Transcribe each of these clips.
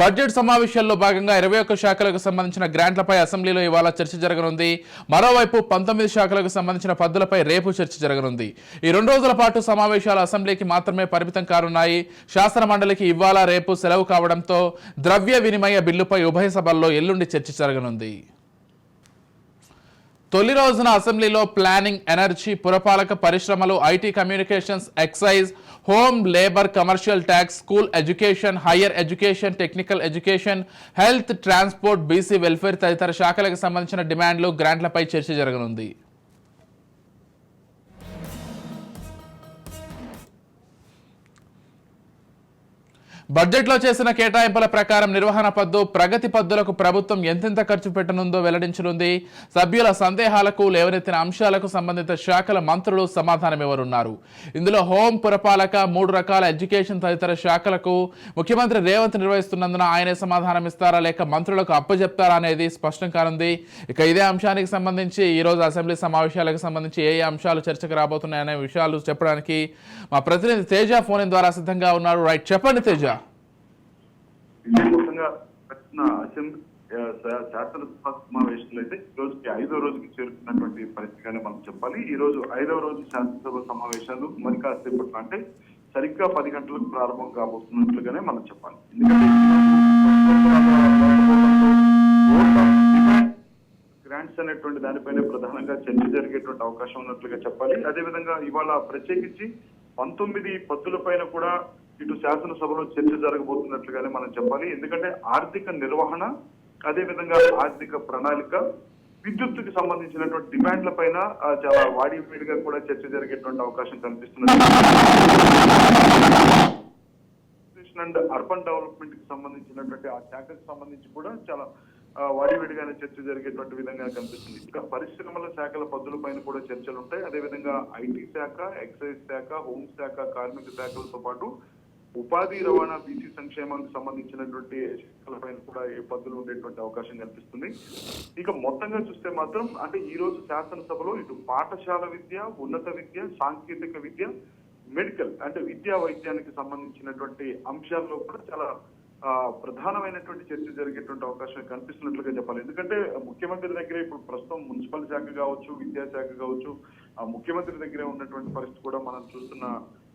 Budget సమావేశాల్లో భాగంగా ఇరవై ఒక్క శాఖలకు సంబంధించిన గ్రాంట్లపై అసెంబ్లీలో ఇవాళ చర్చ జరగనుంది. మరోవైపు పంతొమ్మిది శాఖలకు సంబంధించిన పద్దులపై రేపు చర్చ జరగనుంది. ఈ రెండు రోజుల పాటు సమావేశాలు అసెంబ్లీకి మాత్రమే పరిమితం కానున్నాయి. శాసన మండలికి ఇవాళ రేపు సెలవు కావడంతో ద్రవ్య వినిమయ బిల్లుపై ఉభయ సభల్లో ఎల్లుండి చర్చ జరగనుంది. తొలి రోజున అసెంబ్లీలో ప్లానింగ్ ఎనర్జీ పురపాలక పరిశ్రమలు IT communications excise home labour commercial tax school education higher education technical education health transport BC welfare తదితర శాఖలకు సంబంధించిన డిమాండ్లు గ్రాంట్లపై చర్చ జరగనుంది. బడ్జెట్లో చేసిన కేటాయింపుల ప్రకారం నిర్వహణ పద్దు ప్రగతి పద్దులకు ప్రభుత్వం ఎంతెంత ఖర్చు పెట్టనుందో వెల్లడించనుంది. సభ్యుల సందేహాలకు లేవనెత్తిన అంశాలకు సంబంధిత శాఖల మంత్రులు సమాధానమివ్వనున్నారు. ఇందులో హోం పురపాలక మూడు రకాల ఎడ్యుకేషన్ తదితర శాఖలకు ముఖ్యమంత్రి రేవంత్ నిర్వహిస్తున్నందున ఆయనే సమాధానం ఇస్తారా లేక మంత్రులకు అప్పజెప్తారా అనేది స్పష్టం కానుంది. ఇక ఇదే అంశానికి సంబంధించి ఈ రోజు అసెంబ్లీ సమావేశాలకు సంబంధించి ఏ ఏ అంశాలు చర్చకు రాబోతున్నాయనే విషయాలు చెప్పడానికి మా ప్రతినిధి తేజ ఫోన్ ద్వారా సిద్ధంగా ఉన్నారు. రైట్ చెప్పండి తేజ. ఇండియా పెట్టిన అసెంబ్లీ ఆ, సమావేశంలో శాసనసభ సమావేశాలు అయితే ఈ రోజుకి ఐదో రోజుకి చేరుకున్నటువంటి పరిస్థితిగానే మనం చెప్పాలి. ఈ రోజు ఐదవ రోజు శాసనసభ సమావేశాలు మరి కాసేపట్లో అంటే సరిగ్గా పది గంటలకు ప్రారంభం కాబోతున్నట్లుగానే మనం చెప్పాలి. ఎందుకంటే గ్రాంట్స్ అనేటువంటి దానిపైన ప్రధానంగా చర్చ జరిగేటువంటి అవకాశం ఉన్నట్లుగా చెప్పాలి. అదేవిధంగా ఇవాళ ప్రత్యేకించి పంతొమ్మిది పద్దుల పైన కూడా ఇటు శాసనసభలో చర్చ జరగబోతున్నట్లుగానే మనం చెప్పాలి. ఎందుకంటే ఆర్థిక నిర్వహణ అదేవిధంగా ఆర్థిక ప్రణాళిక విద్యుత్తుకి సంబంధించినటువంటి డిమాండ్ల పైన చాలా వాడి వాడివేడిగా కూడా చర్చ జరిగేటువంటి అవకాశం కనిపిస్తున్నది. అండ్ అర్బన్ డెవలప్మెంట్కి సంబంధించినటువంటి ఆ శాఖకు సంబంధించి కూడా చాలా ఆ, వాడివేడిగానే చర్చ జరిగేటువంటి విధంగా కనిపిస్తుంది. ఇంకా పరిశ్రమల శాఖల పద్దుల పైన కూడా చర్చలు ఉంటాయి. అదేవిధంగా ఐటీ శాఖ ఎక్సైజ్ శాఖ హోం శాఖ కార్మిక శాఖలతో పాటు ఉపాధి రవాణా బీసీ సంక్షేమానికి సంబంధించినటువంటి పైన కూడా ఇబ్బందులు ఉండేటువంటి అవకాశం కనిపిస్తుంది ఇక మొత్తంగా చూస్తే మాత్రం అంటే ఈ రోజు శాసనసభలో ఇటు పాఠశాల విద్య ఉన్నత విద్య సాంకేతిక విద్య మెడికల్ అంటే విద్యా వైద్యానికి సంబంధించినటువంటి అంశాల్లో కూడా చాలా ప్రధానమైనటువంటి చర్చ జరిగేటువంటి అవకాశం కనిపిస్తున్నట్లుగా చెప్పాలి. ఎందుకంటే ముఖ్యమంత్రి దగ్గర ఇప్పుడు ప్రస్తుతం మున్సిపల్ శాఖ కావచ్చు విద్యాశాఖ కావచ్చు ఆ ముఖ్యమంత్రి దగ్గరే ఉన్నటువంటి పరిస్థితి కూడా మనం చూస్తున్న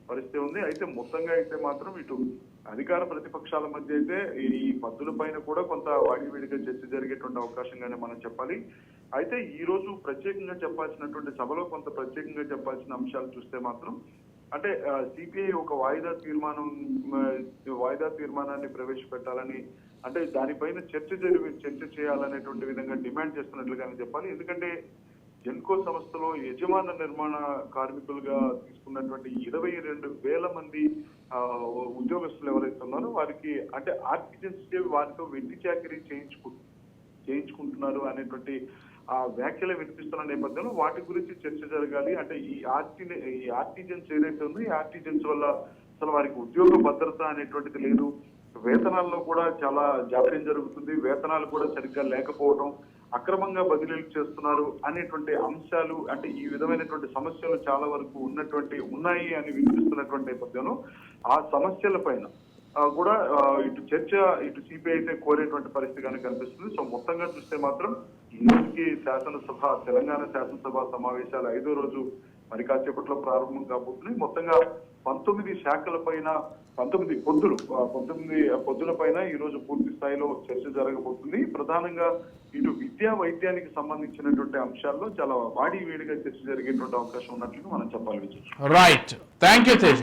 పరిస్థితి ఉంది. అయితే మొత్తంగా అయితే మాత్రం ఇటు అధికార ప్రతిపక్షాల మధ్య అయితే ఈ పద్దుల పైన కూడా కొంత వాడివిడిగా చర్చ జరిగేటువంటి అవకాశంగానే మనం చెప్పాలి. అయితే ఈ రోజు ప్రత్యేకంగా చెప్పాల్సినటువంటి సభలో కొంత ప్రత్యేకంగా చెప్పాల్సిన అంశాలు చూస్తే మాత్రం అంటే సిపిఐ ఒక వాయిదా తీర్మానం వాయిదా తీర్మానాన్ని ప్రవేశపెట్టాలని అంటే దానిపైన చర్చ జరిగి చర్చ చేయాలనేటువంటి విధంగా డిమాండ్ చేస్తున్నట్లుగానే చెప్పాలి. ఎందుకంటే జెన్కో సంస్థలో యజమాన నిర్మాణ కార్మికులుగా తీసుకున్నటువంటి ఇరవై రెండు వేల మంది ఉద్యోగస్తులు ఎవరైతే ఉన్నారో వారికి అంటే ఆర్టిజన్స్ వారితో వెండి చాకరీ చేయించుకు చేయించుకుంటున్నారు అనేటువంటి ఆ వ్యాఖ్యలు వినిపిస్తున్న నేపథ్యంలో వాటి గురించి చర్చ జరగాలి. అంటే ఈ ఆర్టి ఈ ఆర్టిజన్స్ ఏదైతే ఉందో ఈ ఆర్టిజన్స్ వల్ల అసలు వారికి ఉద్యోగ భద్రత అనేటువంటిది లేదు. వేతనాల్లో కూడా చాలా జాప్యం జరుగుతుంది. వేతనాలు కూడా సరిగ్గా లేకపోవడం అక్రమంగా బదిలీలు చేస్తున్నారు అనేటువంటి అంశాలు అంటే ఈ విధమైనటువంటి సమస్యలు చాలా వరకు ఉన్నటువంటి ఉన్నాయి అని వినిపిస్తున్నటువంటి నేపథ్యంలో ఆ సమస్యల పైన కూడా ఇటు చర్చ ఇటు సిపిఐ అయితే కోరేటువంటి పరిస్థితి కనుక కనిపిస్తుంది. సో మొత్తంగా చూస్తే మాత్రం ఈ రోజుకి శాసనసభ తెలంగాణ శాసనసభ సమావేశాలు ఐదో రోజు మరి కాసేపట్లో ప్రారంభం కాబోతున్నాయి మొత్తంగా పంతొమ్మిది శాఖల పైన పంతొమ్మిది పొద్దులు పంతొమ్మిది పొద్దుల పైన ఈ రోజు పూర్తి స్థాయిలో చర్చ జరగబోతుంది. ప్రధానంగా ఇటు విద్యా వైద్యానికి సంబంధించినటువంటి అంశాల్లో చాలా వాడి వేడిగా చర్చ జరిగేటువంటి అవకాశం ఉన్నట్లు మనం చెప్పాలి రైట్ థ్యాంక్ యూ తేజ